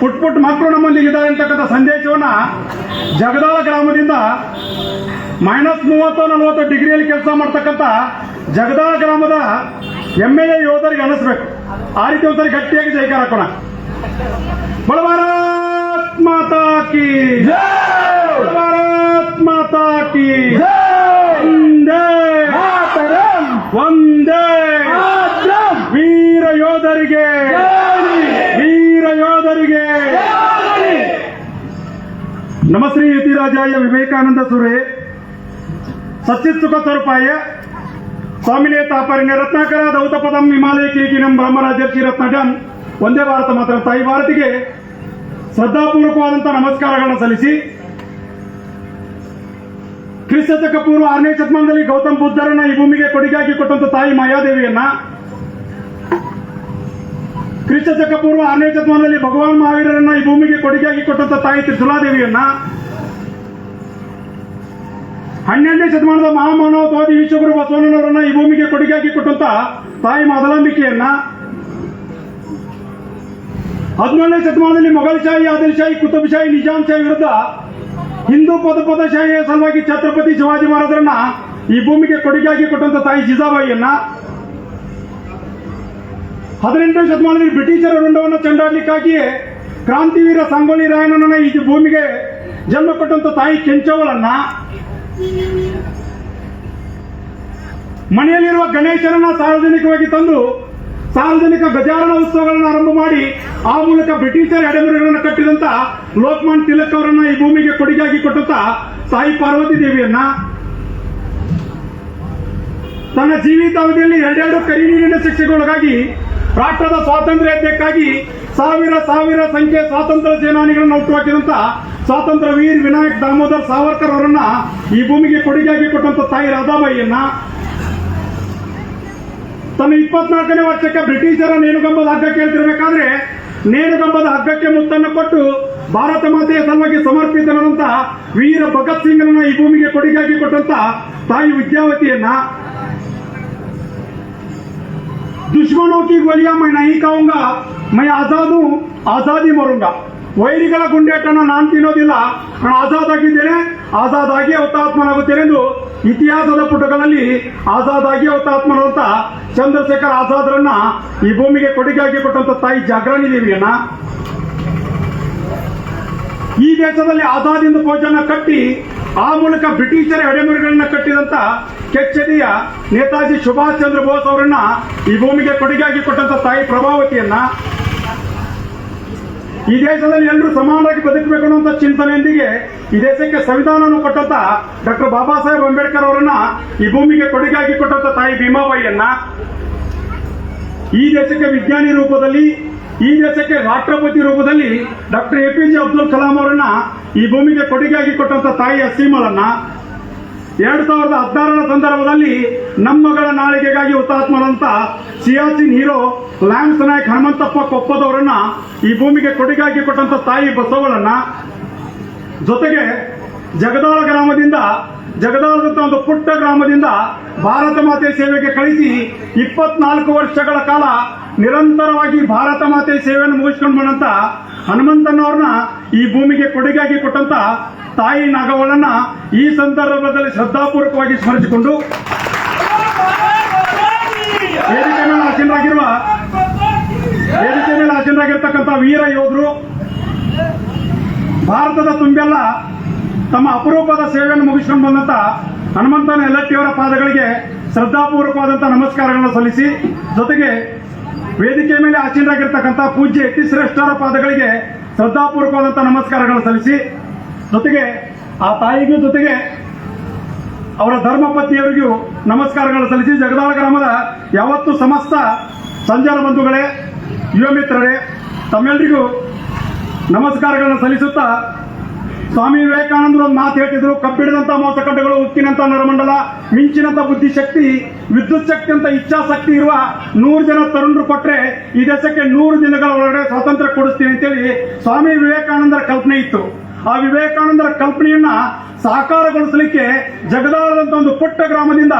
ಪುಟ್ ಪುಟ್ ಮಕ್ಕಳು ನಮ್ಮೊಂದಿಗೆ ಇದ್ದಾರೆ ಅಂತಕ್ಕಂಥ ಸಂದೇಶವನ್ನ ಜಗದಾಳ ಗ್ರಾಮದಿಂದ ಮೈನಸ್ ಮೂವತ್ತು ನಲವತ್ತು ಡಿಗ್ರಿಯಲ್ಲಿ ಕೆಲಸ ಮಾಡ್ತಕ್ಕಂಥ ಜಗದಾಳ ಗ್ರಾಮದ ಎಂ ಎಲ್ ಎ ಯೋಧರಿಗೆ ಅನಿಸ್ಬೇಕು. ಆ ರೀತಿ ಒಂದ್ಸರಿ ಗಟ್ಟಿಯಾಗಿ ಜೈಕಾರ ಹಾಕೋಣ. ಭಾರತ್ ಮಾತಾ ಕಿ. ಭಾರತ್ ಮಾತಾ ಕಿ ಒಂದೇ ಒಂದೇ ವೀರ ಯೋಧರಿಗೆ ವೀರ ಯೋಧರಿಗೆ ನಮಶ್ರೀ ಯತಿರಾಜಾಯ ವಿವೇಕಾನಂದ ಸುರೇ ಸಚಿತ್ ಸುಖ ಸ್ವರೂಪಾಯ, ಸ್ವಾಮಿನೇ ತಾಪರ್ಯ ರತ್ನಾಕರ ದೌತ ಪದಂ ಹಿಮಾಲಯ ಕಿರಿಕಿನಂ ಬ್ರಹ್ಮರಾಜರ್ಷಿ ರತ್ನಜನ್ ಒಂದೇ ಭಾರತ ಮಾತ್ರ ತಾಯಿ ಭಾರತಿಗೆ ಶ್ರದ್ಧಾಪೂರ್ವಕವಾದಂತಹ ನಮಸ್ಕಾರಗಳನ್ನು ಸಲ್ಲಿಸಿ ಕ್ರಿಸ್ತ ಪೂರ್ವ ಆರನೇ ಶತಮಾನದಲ್ಲಿ ಗೌತಮ್ ಬುದ್ಧರನ್ನ ಈ ಭೂಮಿಗೆ ಕೊಡುಗೆಯಾಗಿ ಕೊಟ್ಟಂತ ತಾಯಿ ಮಾಯಾದೇವಿಯನ್ನ ಕ್ರಿಸ್ತ ಶಕ ಪೂರ್ವ ಆರನೇ ಶತಮಾನದಲ್ಲಿ ಭಗವಾನ್ ಮಹಾವೀರರನ್ನ ಈ ಭೂಮಿಗೆ ಕೊಡುಗೆಯಾಗಿ ಕೊಟ್ಟಂತ ತಾಯಿ ತ್ರಿಶುಲಾದೇವಿಯನ್ನ ಹನ್ನೆರಡನೇ ಶತಮಾನದ ಮಹಾಮಾನವವಾದಿ ವಿಶ್ವಗುರು ಬಸವಣ್ಣನವರನ್ನ ಈ ಭೂಮಿಗೆ ಕೊಡುಗೆಯಾಗಿ ಕೊಟ್ಟಂತ ತಾಯಿ ಮೊದಲಾಂಬಿಕೆಯನ್ನ ಹದಿನೇಳನೇ ಶತಮಾನದಲ್ಲಿ ಮೊಘಲ್ಶಾಹಿ ಶಾಹಿ ಕುತುಬ್ಶಾಹಿ ನಿಜಾಂಶಾಹಿ ವಿರುದ್ಧ ಹಿಂದೂ ಪದ ಪದಶಾಹಿಯ ಸಲುವಾಗಿ ಛತ್ರಪತಿ ಶಿವಾಜಿ ಮಹಾರಾಜರನ್ನ ಈ ಭೂಮಿಗೆ ಕೊಡುಗೆಯಾಗಿ ಕೊಟ್ಟಂತ ತಾಯಿ ಜಿಜಾಬಾಯಿಯನ್ನ ಹದಿನೆಂಟನೇ ಶತಮಾನದಲ್ಲಿ ಬ್ರಿಟಿಷರ ರುಂಡವನ್ನು ಚೆಂಡಾಡ್ಲಿಕ್ಕಾಗಿಯೇ ಕ್ರಾಂತಿವೀರ ಸಂಗೊಳ್ಳಿ ರಾಯಣ್ಣನ ಈ ಭೂಮಿಗೆ ಜನ್ಮ ಕೊಟ್ಟಂತ ತಾಯಿ ಕೆಂಚವಳನ್ನ ಮನೆಯಲ್ಲಿರುವ ಗಣೇಶನನ್ನ ಸಾರ್ವಜನಿಕವಾಗಿ ತಂದು ಸಾರ್ವಜನಿಕ ಗಜಾರಣ ಉತ್ಸವಗಳನ್ನು ಆರಂಭ ಮಾಡಿ ಆ ಮೂಲಕ ಬ್ರಿಟಿಷರ ಎಡೆಮುರಿಗಳನ್ನು ಕಟ್ಟಿದಂತ ಲೋಕಮಾನ್ ತಿಲಕ್ ಅವರನ್ನ ಈ ಭೂಮಿಗೆ ಕೊಡುಗೆಯಾಗಿ ಕೊಟ್ಟಂತ ತಾಯಿ ಪಾರ್ವತಿ ದೇವಿಯನ್ನ ತನ್ನ ಜೀವಿತಾವಧಿಯಲ್ಲಿ ಎರಡೆರಡು ಕರಿ ನೀರಿನ ಶಿಕ್ಷೆಗೊಳಗಾಗಿ ರಾಷ್ಟ್ರದ ಸ್ವಾತಂತ್ರ್ಯಕ್ಕಾಗಿ ಸಾವಿರ ಸಾವಿರ ಸಂಖ್ಯೆ ಸ್ವಾತಂತ್ರ್ಯ ಸೇನಾನಿಗಳನ್ನು ಹುಟ್ಟುಹಾಕಿದಂತ ಸ್ವಾತಂತ್ರ್ಯ ವೀರ್ ವಿನಾಯಕ್ ದಾಮೋದರ್ ಸಾವರ್ಕರ್ ಅವರನ್ನ ಈ ಭೂಮಿಗೆ ಕೊಡುಗೆಯಾಗಿ ಕೊಟ್ಟಂತ ತಾಯಿ ರಾಧಾಬಾಯಿಯನ್ನ ತನ್ನ ಇಪ್ಪತ್ನಾಲ್ಕನೇ ವರ್ಷಕ್ಕೆ ಬ್ರಿಟಿಷರ ನೇಣುಗಂಬದ ಹಗ್ಗ ಕೇಳ್ತಿರ್ಬೇಕಾದ್ರೆ ನೇಣುಗಂಬದ ಹಗ್ಗಕ್ಕೆ ಮುತ್ತನ್ನು ಕೊಟ್ಟು ಭಾರತ ಮಾತೆಯ ಸಲುವಾಗಿ ಸಮರ್ಪಿತನಾದಂತಹ ವೀರ ಭಗತ್ ಸಿಂಗ್ರನ್ನ ಈ ಭೂಮಿಗೆ ಕೊಡುಗೆಯಾಗಿ ಕೊಟ್ಟಂತ ತಾಯಿ ವಿದ್ಯಾವತಿಯನ್ನ दुश्मनों की गोलियां मैं नहीं खाऊंगा मैं ಆಜಾದ್ ಹೂಂ ಆಜಾದಿ ಮರುಂಗ ವೈರಿಗಳ ಗುಂಡೇಟನ್ನು ನಾನು ತಿನ್ನೋದಿಲ್ಲ ನಾನು ಆಜಾದ್ ಆಗಿದ್ದೇನೆ ಆಜಾದ್ ಆಗಿ ಹುತಾತ್ಮನಾಗುತ್ತೇನೆ ಎಂದು ಇತಿಹಾಸದ ಪುಟಗಳಲ್ಲಿ ಆಜಾದ್ ಆಗಿ ಹುತಾತ್ಮನಾದಂತ ಚಂದ್ರಶೇಖರ್ ಆಜಾದ್ರನ್ನ ಈ ಭೂಮಿಗೆ ಕೊಡುಗೆಯಾಗಿ ಕೊಟ್ಟಂತ ತಾಯಿ ಜಾಗರಣಿ ದೇವಿಯನ್ನ ಈ ದೇಶದಲ್ಲಿ ಆಜಾದಿಂದ ಭೋಜನ ಕಟ್ಟಿ ಆ ಮೂಲಕ ಬ್ರಿಟಿಷರ ಎಡೆಮುರಿಗಳನ್ನ ಕಟ್ಟಿದಂತ ಕೆಚ್ಚೆದೆಯ ನೇತಾಜಿ ಸುಭಾಷ್ ಚಂದ್ರ ಬೋಸ್ ಅವರನ್ನ ಈ ಭೂಮಿಗೆ ಕೊಡುಗೆಯಾಗಿ ಕೊಟ್ಟಂತ ತಾಯಿ ಪ್ರಭಾವತಿಯನ್ನ ಈ ದೇಶದಲ್ಲಿ ಎಲ್ಲರೂ ಸಮಾನವಾಗಿ ಬದುಕಬೇಕು ಅನ್ನುವಂಥ ಚಿಂತನೆಯೊಂದಿಗೆ ಈ ದೇಶಕ್ಕೆ ಸಂವಿಧಾನವನ್ನು ಕೊಟ್ಟಂತ ಡಾಕ್ಟರ್ ಬಾಬಾ ಸಾಹೇಬ್ ಅಂಬೇಡ್ಕರ್ ಅವರನ್ನ ಈ ಭೂಮಿಗೆ ಕೊಡುಗೆಯಾಗಿ ಕೊಟ್ಟಂತ ತಾಯಿ ಭೀಮಾಬಾಯಿಯನ್ನ ಈ ದೇಶಕ್ಕೆ ವಿಜ್ಞಾನಿ ರೂಪದಲ್ಲಿ ಈ ದೇಶಕ್ಕೆ ರಾಷ್ಟ್ರಪತಿ ರೂಪದಲ್ಲಿ doctor A P J Abdul Kalam ಅವರನ್ನ ಈ ಭೂಮಿಗೆ ಕೊಡುಗೆಯಾಗಿ ಕೊಟ್ಟಂತ ತಾಯಿ ಅಸೀಮಳನ್ನ ಎರಡ್ ಸಾವಿರದ ಹದಿನಾರರ ಸಂದರ್ಭದಲ್ಲಿ ನಮ್ಮಗಳ ನಾಳಿಗೆಗಾಗಿ ಹುತಾತ್ಮರಂತ ಸಿಯಾಚಿನ್ ಹೀರೋ ಲ್ಯಾನ್ಸ್ ನಾಯಕ್ ಹನುಮಂತಪ್ಪ ಕೊಪ್ಪದವರನ್ನ ಈ ಭೂಮಿಗೆ ಕೊಡುಗೆಯಾಗಿ ಕೊಟ್ಟಂತ ತಾಯಿ ಬಸವಳನ್ನ ಜೊತೆಗೆ ಜಗದಾಳ ಗ್ರಾಮದಿಂದ ಜಗದಾಳದಂತ ಒಂದು ಪುಟ್ಟ ಗ್ರಾಮದಿಂದ ಭಾರತ ಮಾತೆ ಸೇವೆಗೆ ಕಳಿಸಿ ಇಪ್ಪತ್ನಾಲ್ಕು ವರ್ಷಗಳ ಕಾಲ ನಿರಂತರವಾಗಿ ಭಾರತ ಮಾತೆ ಸೇವೆಯನ್ನು ಮುಗಿಸ್ಕೊಂಡು ಬಂದಂತ ಹನುಮಂತನವ್ರನ್ನ ಈ ಭೂಮಿಗೆ ಕೊಡುಗೆಯಾಗಿ ಕೊಟ್ಟಂತ ತಾಯಿ ನಾಗವಳನ್ನ ಈ ಸಂದರ್ಭದಲ್ಲಿ ಶ್ರದ್ಧಾಪೂರ್ವಕವಾಗಿ ಸ್ಮರಿಸಿಕೊಂಡು ವೇದಿಕೆ ಮೇಲೆ ಆಸೀನರಾಗಿರುವ ವೇದಿಕೆ ಮೇಲೆ ವೀರ ಯೋಧರು, ಭಾರತದ ತುಂಬೆಲ್ಲ ತಮ್ಮ ಅಪರೂಪದ ಸೇವೆಯನ್ನು ಮುಗಿಸಿಕೊಂಡು ಬಂದಂತ ಹನುಮಂತನ ಎಲ್ಲಟ್ಟಿಯವರ ಪಾದಗಳಿಗೆ ಶ್ರದ್ಧಾಪೂರ್ವಕವಾದಂತಹ ನಮಸ್ಕಾರಗಳನ್ನು ಸಲ್ಲಿಸಿ, ಜೊತೆಗೆ ವೇದಿಕೆ ಮೇಲೆ ಆಸೀನರಾಗಿರ್ತಕ್ಕಂಥ ಪೂಜ್ಯ ಎತ್ತಿ ಶ್ರೇಷ್ಠರ ಪಾದಗಳಿಗೆ ಶ್ರದ್ಧಾಪೂರ್ವಕವಾದಂತಹ ನಮಸ್ಕಾರಗಳನ್ನು ಸಲ್ಲಿಸಿ, ಜೊತೆಗೆ ಆ ತಾಯಿಗೂ ಜೊತೆಗೆ ಅವರ ಧರ್ಮಪತ್ನಿಯವರಿಗೂ ನಮಸ್ಕಾರಗಳನ್ನು ಸಲ್ಲಿಸಿ, ಜಗದಾಳ ಗ್ರಾಮದ ಯಾವತ್ತು ಸಮಸ್ತ ಸಂಚಾರ ಬಂಧುಗಳೇ ಯುವ ಮಿತ್ರರೇ ತಮ್ಮೆಲ್ಲರಿಗೂ ನಮಸ್ಕಾರಗಳನ್ನು ಸಲ್ಲಿಸುತ್ತಾ ಸ್ವಾಮಿ ವಿವೇಕಾನಂದರು ಒಂದು ಮಾತು ಹೇಳ್ತಿದ್ರು ಕಬ್ಬಿಣದಂತ ಮೋಸಕಡ್ಡಗಳು ಉಕ್ಕಿನಂತ ನರಮಂಡಲ ಮಿಂಚಿನಂತ ಬುದ್ಧಿಶಕ್ತಿ, ವಿದ್ಯುತ್ ಶಕ್ತಿ ಅಂತ ಇಚ್ಛಾಶಕ್ತಿ ಇರುವ ನೂರು ಜನ ತರುಣರು ಕೊಟ್ರೆ ಈ ದೇಶಕ್ಕೆ ನೂರು ದಿನಗಳ ಒಳಗಡೆ ಸ್ವಾತಂತ್ರ್ಯ ಕೊಡಿಸ್ತೀನಿ ಅಂತೇಳಿ ಸ್ವಾಮಿ ವಿವೇಕಾನಂದರ ಕಲ್ಪನೆ ಇತ್ತು. ಆ ವಿವೇಕಾನಂದರ ಕಲ್ಪನೆಯನ್ನ ಸಾಕಾರಗೊಳಿಸಲಿಕ್ಕೆ ಜಗದಾಳದಂತ ಒಂದು ಪುಟ್ಟ ಗ್ರಾಮದಿಂದ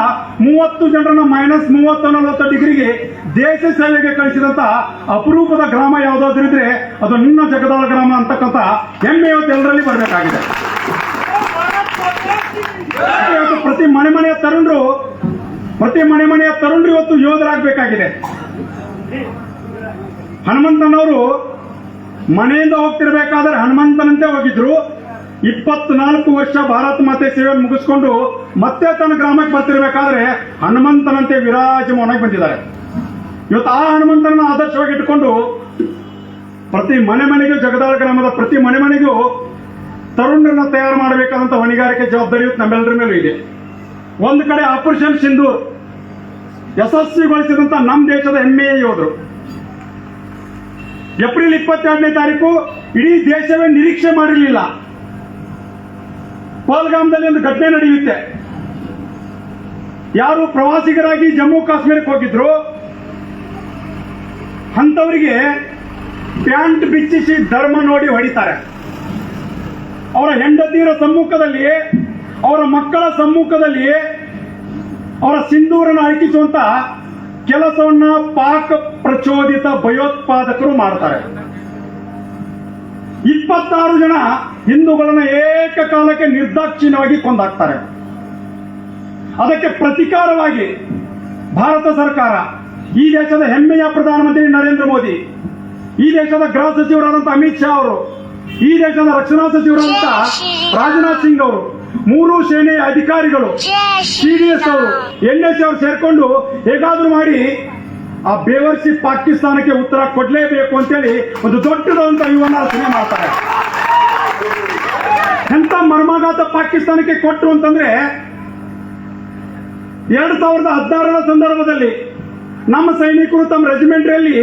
ಮೂವತ್ತು ಜನರನ್ನ ಮೈನಸ್ ಮೂವತ್ತು ನಲವತ್ತು ಡಿಗ್ರಿಗೆ ದೇಶ ಸೇವೆಗೆ ಕಳಿಸಿದಂತ ಅಪರೂಪದ ಗ್ರಾಮ ಯಾವುದಾದ್ರೂ ಇದ್ರೆ ಅದು ನಿನ್ನ ಜಗದಾಳ ಗ್ರಾಮ ಅಂತಕ್ಕಂಥ ಹೆಮ್ಮೆ ಇವತ್ತು ಎಲ್ಲರಲ್ಲಿ ಬರಬೇಕಾಗಿದೆ. ಪ್ರತಿ ಮನೆ ಮನೆಯ ತರುಣರು, ಪ್ರತಿ ಮನೆ ಮನೆಯ ತರುಣರು ಇವತ್ತು ಯೋಧರಾಗಬೇಕಾಗಿದೆ. ಹನುಮಂತನವರು ಮನೆಯಿಂದ ಹೋಗ್ತಿರ್ಬೇಕಾದ್ರೆ ಹನುಮಂತನಂತೆ ಹೋಗಿದ್ರು. ಇಪ್ಪತ್ನಾಲ್ಕು ವರ್ಷ ಭಾರತ ಮಾತೆ ಸೇವೆ ಮುಗಿಸ್ಕೊಂಡು ಮತ್ತೆ ತನ್ನ ಗ್ರಾಮಕ್ಕೆ ಬರ್ತಿರ್ಬೇಕಾದ್ರೆ ಹನುಮಂತನಂತೆ ವಿರಾಜಮಾನಕ್ಕೆ ಬಂದಿದ್ದಾರೆ. ಇವತ್ತು ಆ ಹನುಮಂತನ ಆದರ್ಶವಾಗಿ ಇಟ್ಕೊಂಡು ಪ್ರತಿ ಮನೆ ಮನೆಗೂ, ಜಗದಾಳ ಗ್ರಾಮದ ಪ್ರತಿ ಮನೆ ಮನೆಗೂ ತರುಣರನ್ನ ತಯಾರು ಮಾಡಬೇಕಾದಂತ ಹೊಣೆಗಾರಿಕೆ ಜವಾಬ್ದಾರಿ ನಮ್ಮೆಲ್ಲರ ಮೇಲೂ ಇದೆ. ಒಂದು ಕಡೆ ಆಪರೇಷನ್ ಸಿಂಧೂರ್ ಯಶಸ್ವಿಗೊಳಿಸಿದಂತ ನಮ್ಮ ದೇಶದ ಹೆಮ್ಮೆಯ ಯೋಧರು. ಏಪ್ರಿಲ್ ಇಪ್ಪತ್ತೆರಡನೇ ತಾರೀಕು, ಇಡೀ ದೇಶವೇ ನಿರೀಕ್ಷೆ ಮಾಡಿರಲಿಲ್ಲ. ಪಹಲ್ಗಾಮದಲ್ಲಿ ಒಂದು ಘಟನೆ ನಡೆಯುತ್ತೆ. ಯಾರು ಪ್ರವಾಸಿಗರಾಗಿ ಜಮ್ಮು ಕಾಶ್ಮೀರಕ್ಕೆ ಹೋಗಿದ್ರು ಅಂತವರಿಗೆ ಪ್ಯಾಂಟ್ ಬಿಚ್ಚಿಸಿ ಧರ್ಮ ನೋಡಿ ಹೊಡಿತಾರೆ. ಅವರ ಹೆಂಡತಿಯರ ಸಮ್ಮುಖದಲ್ಲಿ, ಅವರ ಮಕ್ಕಳ ಸಮ್ಮುಖದಲ್ಲಿ, ಅವರ ಸಿಂಧೂರನ್ನು ಅರ್ಪಿಸುವಂತ ಕೆಲಸವನ್ನ ಪಾಕ್ ಪ್ರಚೋದಿತ ಭಯೋತ್ಪಾದಕರು ಮಾಡ್ತಾರೆ. ಇಪ್ಪತ್ತಾರು ಜನ ಹಿಂದೂಗಳನ್ನ ಏಕಕಾಲಕ್ಕೆ ನಿರ್ದಾಕ್ಷಿಣ್ಯವಾಗಿ ಕೊಂದಾಕ್ತಾರೆ. ಅದಕ್ಕೆ ಪ್ರತಿಕಾರವಾಗಿ ಭಾರತ ಸರ್ಕಾರ ಈ ದೇಶದ ಹೆಮ್ಮೆಯ ಪ್ರಧಾನಮಂತ್ರಿ ನರೇಂದ್ರ ಮೋದಿ ಈ ದೇಶದ ಗೃಹ ಸಚಿವರಾದಂತಹ ಅಮಿತ್ ಶಾ ಅವರು ಈ ದೇಶದ ರಕ್ಷಣಾ ಸಚಿವರಾದಂತಹ ರಾಜನಾಥ್ ಸಿಂಗ್ ಅವರು ಮೂರು ಸೇನೆಯ ಅಧಿಕಾರಿಗಳು ಸಿಡಿಎಸ್ ಅವರು ಎನ್ಎಸ್ ಅವರು ಸೇರ್ಕೊಂಡು ಹೇಗಾದ್ರೂ ಮಾಡಿ ಆ ಬೇವರ್ಸಿ ಪಾಕಿಸ್ತಾನಕ್ಕೆ ಉತ್ತರ ಕೊಡಲೇಬೇಕು ಅಂತೇಳಿ ಒಂದು ದೊಡ್ಡದಾದಂತ ಯುವನ ರಚನೆ ಮಾಡ್ತಾರೆ. ಎಂತ ಮರ್ಮಾಘಾತ ಪಾಕಿಸ್ತಾನಕ್ಕೆ ಕೊಟ್ಟರು ಅಂತಂದ್ರೆ ಎರಡ್ ಸಾವಿರದ ಹದಿನಾರರ ಸಂದರ್ಭದಲ್ಲಿ ನಮ್ಮ ಸೈನಿಕರು ತಮ್ಮ ರೆಜಿಮೆಂಟ್ರಲ್ಲಿ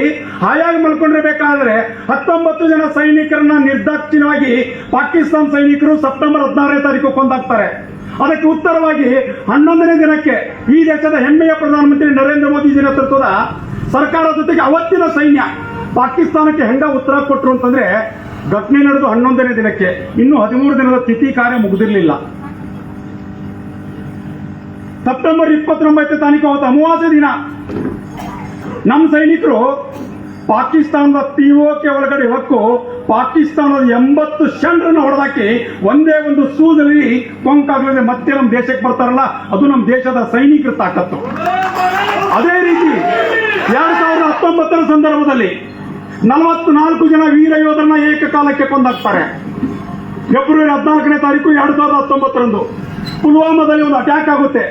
ಹಾಯಾಗಿ ಮಲ್ಕೊಂಡಿರಬೇಕಾದ್ರೆ ಹತ್ತೊಂಬತ್ತು ಜನ ಸೈನಿಕರನ್ನ ನಿರ್ದಾಕ್ಷಿಣ್ಯವಾಗಿ ಪಾಕಿಸ್ತಾನ ಸೈನಿಕರು ಸೆಪ್ಟೆಂಬರ್ ಹದಿನಾರನೇ ತಾರೀಕು ಕೊಂದಾಕ್ತಾರೆ. ಅದಕ್ಕೆ ಉತ್ತರವಾಗಿ ಹನ್ನೊಂದನೇ ದಿನಕ್ಕೆ ಈ ದೇಶದ ಹೆಮ್ಮೆಯ ಪ್ರಧಾನಮಂತ್ರಿ ನರೇಂದ್ರ ಮೋದಿ ನೇತೃತ್ವದ ಸರ್ಕಾರ ಜೊತೆಗೆ ಅವತ್ತಿನ ಸೈನ್ಯ ಪಾಕಿಸ್ತಾನಕ್ಕೆ ಹೆಂಗ ಉತ್ತರ ಕೊಟ್ಟರು ಅಂತಂದ್ರೆ ಘಟನೆ ನಡೆದು ಹನ್ನೊಂದನೇ ದಿನಕ್ಕೆ. ಇನ್ನು ಹದಿಮೂರು ದಿನದ ತಿಥಿ ಕಾರ್ಯ ಮುಗಿದಿರಲಿಲ್ಲ. ಸೆಪ್ಟೆಂಬರ್ ಇಪ್ಪತ್ತೊಂಬತ್ತನೇ ತಾರೀಕು ಅವತ್ತು ಅಮಾವಾಸ್ಯ ದಿನ. ನಮ್ಮ ಸೈನಿಕರು ಪಾಕಿಸ್ತಾನದ ಪಿಒಕೆ ಒಳಗಡೆ ಹೊಕ್ಕು, ಪಾಕಿಸ್ತಾನದ ಎಂಬತ್ತು ಶಂಡ್ರನ್ನ ಹೊಡೆದಾಕಿ ಒಂದೇ ಒಂದು ಸೂದಲ್ಲಿ ಕೊಂಕಾಗ್ಲದೆ ಮತ್ತೆ ನಮ್ಮ ದೇಶಕ್ಕೆ ಬರ್ತಾರಲ್ಲ, ಅದು ನಮ್ಮ ದೇಶದ ಸೈನಿಕರ ತಾಕತ್ತು. ಅದೇ ರೀತಿ ಎರಡ್ ಸಾವಿರದ ಹತ್ತೊಂಬತ್ತರ ಸಂದರ್ಭದಲ್ಲಿ ನಲವತ್ನಾಲ್ಕು ಜನ ವೀರ ಯೋಧರನ್ನ ಏಕಕಾಲಕ್ಕೆ ಕೊಂದಾಕ್ತಾರೆ. ಫೆಬ್ರವರಿ ಹದಿನಾಲ್ಕನೇ ತಾರೀಕು ಎರಡ್ ಸಾವಿರದ ಹತ್ತೊಂಬತ್ತರಂದು. ಪುಲ್ವಾಮಾದಲ್ಲಿ ಒಂದು ಅಟ್ಯಾಕ್ ಆಗುತ್ತೆ.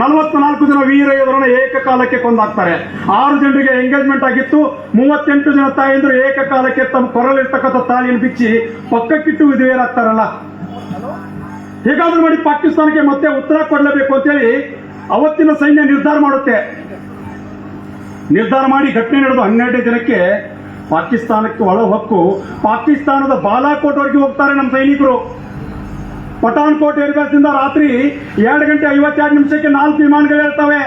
ನಲವತ್ನಾಲ್ಕು ಜನ ವೀರ ಯೋಧರನ್ನ ಏಕಕಾಲಕ್ಕೆ ಕೊಂದಾಕ್ತಾರೆ. ಆರು ಜನರಿಗೆ ಎಂಗೇಜ್ಮೆಂಟ್ ಆಗಿತ್ತು. ಮೂವತ್ತೆಂಟು ಜನ ತಾಯಂದ್ರು ಏಕಕಾಲಕ್ಕೆ ತಮ್ಮ ಕೊರಲಿರ್ತಕ್ಕಂಥ ತಾಳಿಯನ್ನು ಬಿಚ್ಚಿ ಪಕ್ಕಕ್ಕಿಟ್ಟು ವಿಧಿವೇರಾಗ್ತಾರಲ್ಲ ಹೇಗಾದ್ರೂ ಮಾಡಿ ಪಾಕಿಸ್ತಾನಕ್ಕೆ ಮತ್ತೆ ಉತ್ತರ ಕೊಡಲೇಬೇಕು ಅಂತೇಳಿ ಅವತ್ತಿನ ಸೈನ್ಯ ನಿರ್ಧಾರ ಮಾಡುತ್ತೆ. ನಿರ್ಧಾರ ಮಾಡಿ ಘಟನೆ ನಡೆದು ಹನ್ನೆರಡನೇ ದಿನಕ್ಕೆ ಪಾಕಿಸ್ತಾನಕ್ಕೆ ಒಳ ಹಕ್ಕು ಪಾಕಿಸ್ತಾನದ ಬಾಲಾಕೋಟ್ವರೆಗೆ ಹೋಗ್ತಾರೆ ನಮ್ಮ ಸೈನಿಕರು. ಪಠಾನ್ಕೋಟ್ ಏರ್ಬೇಸ್ನಿಂದ ರಾತ್ರಿ ಎರಡು ಗಂಟೆ ಐವತ್ತೆರಡು ನಿಮಿಷಕ್ಕೆ ನಾಲ್ಕು ವಿಮಾನಗಳು ಇರ್ತವೆ.